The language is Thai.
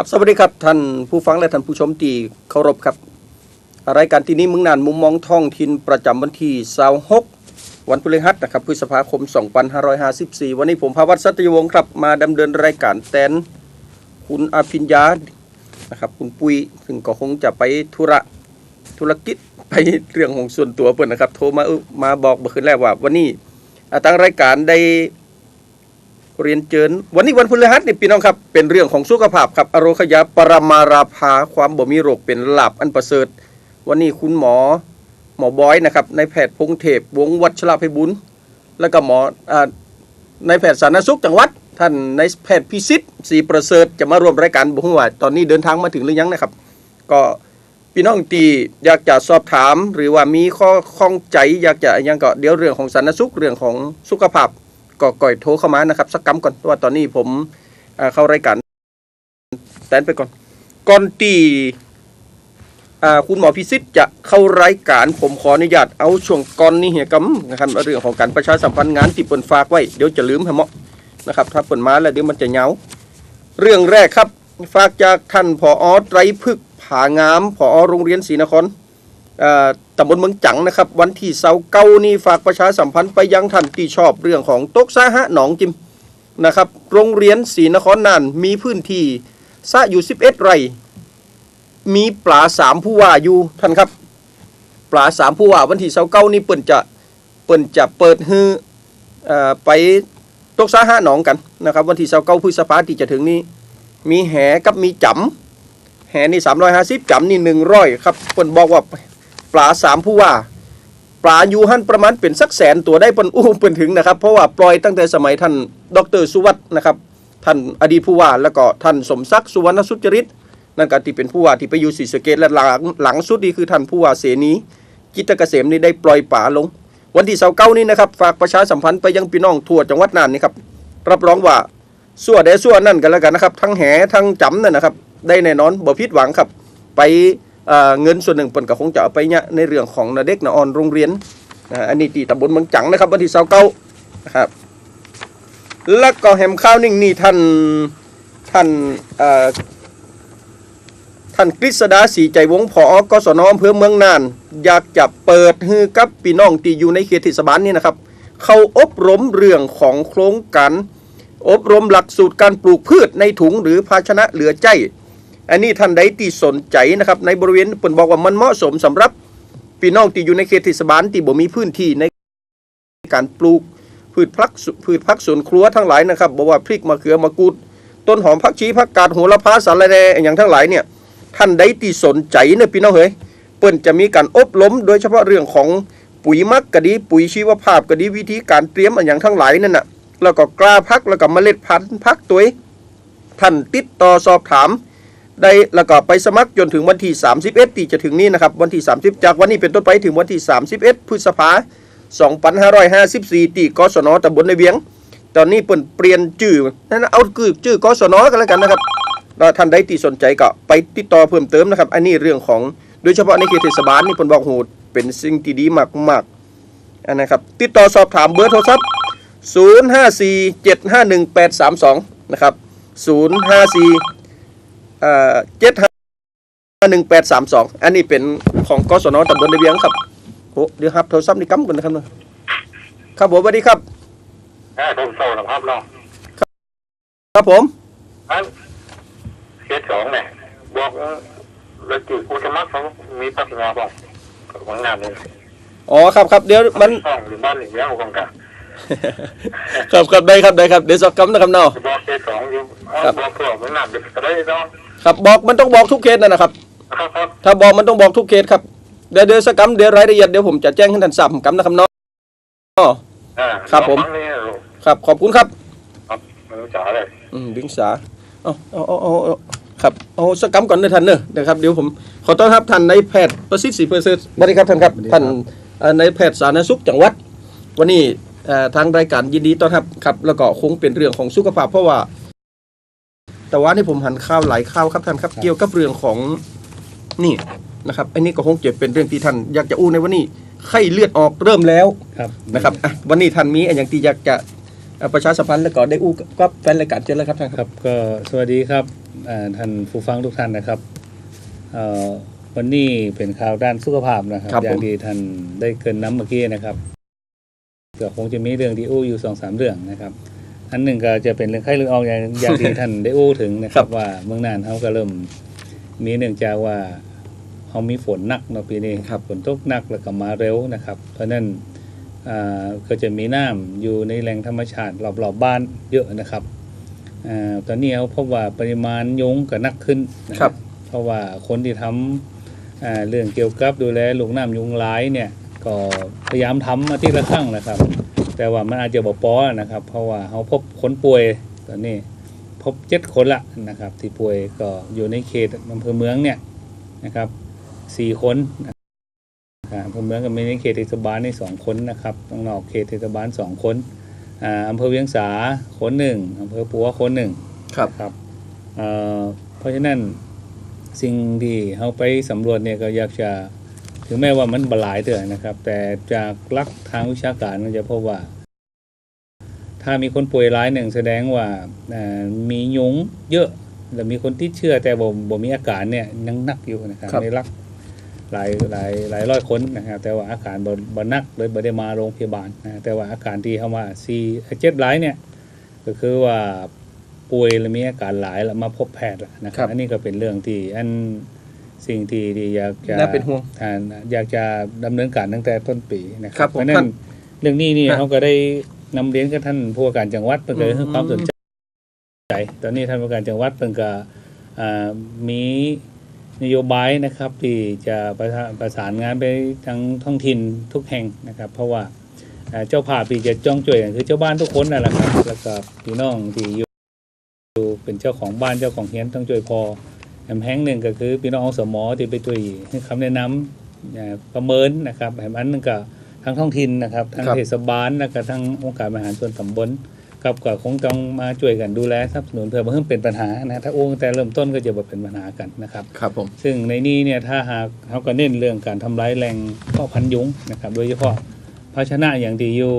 ครับสวัสดีครับท่านผู้ฟังและท่านผู้ชมที่เคารพครับรายการที่นี้มึงนานมุมมองท้องถิ่นประจำวันที่26วันพฤหัสนะครับพฤษภาคม 2554 วันนี้ผมภาวัตสัตยวงศ์ครับมาดำเนินรายการแตนคุณอภิญญานะครับคุณปุยซึ่งก็คงจะไปธุระธุรกิจไปเรื่องของส่วนตัวเพื่อนนะครับ โทรมามาบอกเมื่อคืนแรกว่า วันนี้อ่าทางรายการได้ เรียนเจิญวันนี้วันพฤหัสนี่พี่น้องครับ เป็นเรื่องของสุขภาพครับอโรคยาปรมาราภาความบ่มีโรคเป็นหลาบอันประเสริฐ วันนี้คุณหมอหมอบอยนะครับนายแพทย์พงเทพวงวัชระไพบุญแล้วก็หมออนายแพทย์สาธารณสุขจังหวัด ท่านนายแพทย์พิสิทธิ์ศรีประเสริฐจะมาร่วมรายการบุ้งว่าตอนนี้เดินทางมาถึงหรือยังนะครับ ก็พี่น้องตีอยากจะสอบถาม หรือว่ามีข้อข้องใจอยากจะยังก็เดี๋ยวเรื่องของสาธารณสุขเรื่องของสุขภาพ ก็ก่อยโทรเข้ามานะครับสักกำก่อนเพราะว่าตอนนี้ผมเข้ารายการแตนไปก่อน ก่อนตีอ่คุณหมอพิสิทธิ์จะเข้ารายการผมขออนุญาตเอาช่วงก่อนนี้เหียกำนะครับเรื่องของการประชาสัมพันธ์งานที่เปิ่นฝากไว้เดี๋ยวจะลืมให้เหมาะนะครับถ้าเปิ่นมาแล้วเดี๋ยวมันจะเหงาเรื่องแรกครับฝากจากท่านผอไตรพฤกษ์ผางามผอโรงเรียนศรีนครอ่อ ตำบลเมืองจังนะครับ วันที่เสาร์เก้านี่ฝากประชาสัมพันธ์ไปยังท่านที่ชอบเรื่องของตกสาหะหนองจิมนะครับ โรงเรียนศรีนครนานมีพื้นที่สะอยู่ 11 ไร่ มีปลาสามผู้ว่าอยู่ท่านครับปลาสามผู้ว่าวันที่เสาร์เก้านี่เปิ่นจะเปิ่นจะเปิดฮืออไปตกสาหะหนองกันนะครับ วันที่เสาร์เก้าพฤษภาที่จะถึงนี้ มีแหกับมีจำแหนี่350จำนี่100ครับเปิ่นบอกว่า ปลาสามผู้ว่า ปลาอยู่หันประมาณเป็นสักแสนตัวได้เปนอู้เปินถึงนะครับ เพราะว่าปล่อยตั้งแต่สมัยท่านดรสุวัตนะครับ ท่านอดีตผู้ว่าแล้วก็ท่านสมศักดิ์สุวรรณสุจริตนั่นก็ที่เป็นผู้ว่าที่ไปอยู่ศรีสะเกษและหลังหลังสุดนี่คือท่านผู้ว่าเสนีจิตเกษมนี่ได้ปล่อยป่าลง วันที่เสาเก้านี้นะครับฝากประชาสัมพันธ์ไปยังพี่น้องทั่วจังหวัดน่านนี่ครับรับรองว่าสั่วได้สั่วนั่นกันแล้วกันนะครับ ทั้งแหทั้งจำนั่นนะครับ ได้แน่นอนบ่ผิดหวังครับ ไป เงินส่วนหนึ่งเปิ่นก็คงจะเอาไปเนี่ยในเรื่องของนาเด็กนาออนโรงเรียนนะอันนี้ที่ตำบลเมืองจังนะครับวันที่เสาเก้านะครับแล้วก็แฮมข้าวนิ่งนี่ท่านท่านท่านกฤษดาสีใจวงผอกศนอำเภอเมืองน่าน อยากจะเปิดให้กับพี่น้องที่อยู่ในเขตเทศบาลนี่นะครับ เขาอบรมเรื่องของโครงการอบรมหลักสูตรการปลูกพืชในถุงหรือภาชนะเหลือใจ อันนี้ท่านใดที่สนใจนะครับในบริเวณเปิ่นบอกว่ามันเหมาะสมสำหรับพี่น้องที่อยู่ในเขตเทศบาลที่บ่มีพื้นที่ในการปลูกพืชพักพืชพักสวนครัวทั้งหลายนะครับบอกว่าพริกมะเขือมะกรูดต้นหอมผักชีผักกาดโหระพาสาระแหน่อย่างทั้งหลายเนี่ยท่านใดที่สนใจเนี่ยพี่น้องเฮ้ยเปิ้นจะมีการอบรมโดยเฉพาะเรื่องของปุ๋ยมักก็ดีปุ๋ยชีวภาพก็ดีวิธีการเตรียมอย่างทั้งหลายนั่นน่ะแล้วก็กล้าพักแล้วก็เมล็ดพันธุ์พักตัวท่านติดต่อสอบถาม ได้แล้วก็ไปสมัครจนถึงวันที่ 31ที่จะถึงนี้นะครับ วันที่ 30 จากวันนี้เป็นต้นไปถึงวันที่ 31 พฤษภา2554ที่กศนตำบลในเวียง ตอนนี้เปิ่นเปลี่ยนชื่อนั่นเอาคือชื่อกศนกันแล้วกันนะครับแล้วท่านใดที่สนใจก็ไปติดต่อเพิ่มเติมนะครับ อันนี้เรื่องของโดยเฉพาะในเขตเทศบาลนี่เปิ่นบอกโหเป็นสิ่งที่ดีมากๆอันนะครับ ติดต่อสอบถามเบอร์โทรศัพท์ 054751832 นะครับ 054 เจ็ดห้าหนึ่งแปดสามสองอันนี้เป็นของกศนตำบลในเวียงครับโหเดี๋ยวครับโทรศัพท์นี่กั้มกันนะครับเนอะครับผมสวัสดีครับอ่าผมโซ่นะครับน้องครับผมอันเคสสองเนี่ยบอกว่าเราจีบกูสมัครเขามีพัฒนาบอกของงานนี่อ๋อครับครับเดี๋ยวมันห้องหรือบ้านหรือแล้วของกันครับครับได้ครับได้ครับเดี๋ยวสอบกั้มนะครับเนาะบอกเคสสองอยู่เอาครับบอกเพื่อมันงานเด็กก็ได้น้อง ครับบอกมันต้องบอกทุกเคสนะนะครับ ครับครับถ้าบอกมันต้องบอกทุกเคสครับเดี๋ยวเดี๋ยวสกกัมเดี๋ยวรายละเอียดเดี๋ยวผมจะแจ้งให้ท่านทราบผมกัมนะครับเนาะอ่าครับผมลองฟังนี่ลูกครับขอบคุณครับ ครับไม่รู้จ๋าเลยอืมดึงสาเอาเอาเอาเอาเอาครับ เอาสกกัมก่อนนะท่านเนอะนะครับ เดี๋ยวผม ขอต้อนรับท่านนายแพทย์ประสิทธิ์ศรีเพอร์เซสสวัสดีครับท่านครับ ท่านเอ่อนายแพทย์สาธารณสุขจังหวัด วันนี้เอ่อทางรายการยินดีต้อนรับครับ แล้วก็คงเป็นเรื่องของสุขภาพเพราะว่า แต่ว่านี่ผมหันข้าวหลายข้าวครับท่านครับเกี่ยวกับเรื่องของนี่นะครับอันนี้ก็คงจะเป็นเรื่องที่ท่านอยากจะอู้ในวันนี้ไข้เลือดออกเริ่มแล้วครับนะครับอะวันนี้ท่านมีอันอย่างที่อยากจะอะประชาสัมพันธ์แล้วก็ได้อู้กับแฟนรายการเจอแล้วครับท่านครับก็สวัสดีครับอ่าท่านผู้ฟังทุกท่านนะครับเอ่อวันนี้เป็นข่าวด้านสุขภาพนะครับครับอย่าผงมที่ท่านได้เกรินน้ำเมื่อกี้นะครับก็คงจะมีเรื่องที่อู้อยู่สองสามเรื่องนะครับ อันหนึ่งก็จะเป็นเรื่องไข้เลือดออกอย่างอย่างที่ท่านได้อู้ถึงนะครับ ว่าเมืองน่านเขาก็เริ่มมีเนื่องจากว่าเขามีฝนหนักเนาะปีนี้ครับฝนตกหนักแล้วก็มาเร็วนะครับ เพราะฉะนั้นอ่าก็จะมีน้ำอยู่ในแหล่งธรรมชาติรอบๆบบ้านเยอะนะครับอ่าตอนนี้เขาพบว่าปริมาณยุงก็นักขึ้นนะครับ เพราะว่าคนที่ทำอ่าเรื่องเกี่ยวกับดูแลลูกน้ำยุงร้ายเนี่ยก็พยายามทำมาที่ละครั้งนะครับ แต่ว่ามันอาจจะบ่พอนะครับ เพราะว่าเขาพบคนป่วยตอนนี้พบเจ็ดคนละนะครับ ที่ป่วยก็อยู่ในเขตอำเภอเมืองเนี่ยนะครับสี่คนนะครับอำเภอเมืองก็มีในเขตเทศบาลในสองคนนะครับข้างนอกเขตเทศบาลสองคนอ่าอำเภอเวียงสาคนหนึ่งอำเภอปัวคนหนึ่งครับครับเอ่อเพราะฉะนั้นสิ่งที่เราไปสำรวจเนี่ยก็อยากจะ ถึงแม้ว่ามันบหลายเถอะนะครับ แต่จากลักษณ์ทางวิชาการมันจะพบว่า ถ้ามีคนป่วยร้ายหนึ่งแสดงว่าอ่ามียุงเยอะแล้วมีคนที่เชื่อแต่บ่บ่มีอาการเนี่ยยังนักอยู่นะครับครับในลักหลายหลายหลายร้อยคนนะครับแต่ว่าอาการบ่บ่นักเลยบ่ได้มาโรงพยาบาลนะแต่ว่าอาการที่เขาว่าซีเจ็บร้ายเนี่ยก็คือว่าป่วยแล้วมีอาการหลายแล้วมาพบแพทย์แล้วนะคครัรับบอันนี้ก็เป็นเรื่องที่อัน สิ่งที่ที่อยากจะน่าเป็นห่วงอ่าอยากจะดำเนินการตั้งแต่ต้นปีนะคครัรับบผมเพราะฉะนั้ท่านนเรื่องนี้นี่ฮะเขาก็ได้นำเรียนกับท่านผู้ว่าการจังหวัดเพื่ออืมให้ความสนใจตอนนี้ท่านผู้ว่าการจังหวัดเพิ่งก็อ่ามีนโยบายนะครับที่จะประสานประสานงานไปทางท้องถิ่นทุกแห่งนะครับ เพราะว่าอ่าเจ้าภาพที่จะจ้องช่วยกันคือเจ้าบ้านทุกคนนั่นแหละครับแล้วก็พี่น้องที่อยู่เป็นเจ้าของบ้านเจ้าของเฮียนต้องช่วยพอ แหมแห่งหนึ่งก็คือพี่น้องอสมที่ไปช่วยให้คำแนะนำอ่าประเมินนะครับแหมอันหนึงก็ทางท้องถิ่นนะครับทางครับเทศบาลแล้วก็ทางองค์การบริหารส่วนตำบลกับก็คงต้องมาช่วยกันดูแลสนับสนุนเพื่อบ่ให้มันเป็นปัญหานะถ้าโอ้ตั้งแต่เริ่มต้นก็จะบ่เป็นปัญหากันนะครับครับผมซึ่งในนี้เนี่ยถ้าหากเขาก็เน้นเรื่องการทำร้ายแรงเพาะพันธุ์ยุงนะครับโดยเฉพาะภาชนะอย่างที่อยู่